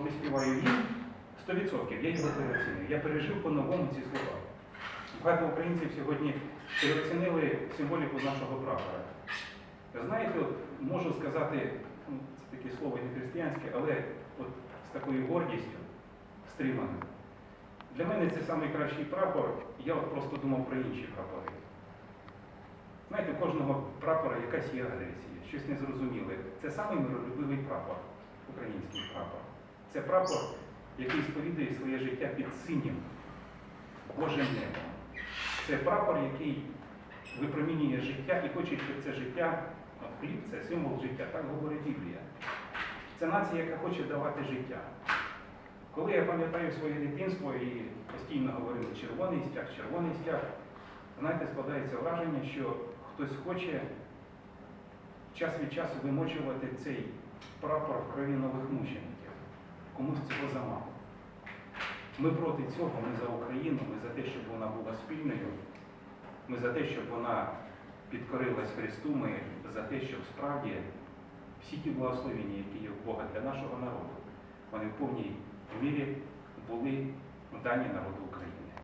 коли співаю він, 100%, я його переоцінив. Я пережив по-новому ці слова. Багато українців сьогодні переоцінили символіку нашого прапора. Знаєте, от, можу сказати, ну, це таке слово не християнське, але от з такою гордістю, стриманою. Для мене це найкращий прапор, я от просто думав про інші прапори. Знаєте, у кожного прапора якась є агресія, щось незрозуміле. Це самий прапор, український прапор. Це прапор, який сповідує своє життя під синім, Божим небом. Це прапор, який випромінює життя і хоче, щоб це життя, хліб це символ життя, так говорить Біблія. Це нація, яка хоче давати життя. Коли я пам'ятаю своє дитинство і постійно говорили червоний стяг, червоний стяг, знаєте, складається враження, що хтось хоче час від часу вимочувати цей прапор в крові нових мучеників. Ми проти цього, ми за Україну, ми за те, щоб вона була спільною, ми за те, щоб вона підкорилась Христу, ми за те, щоб справді всі ті благословення, які є в Бога для нашого народу, вони в повній мірі були дані народу України.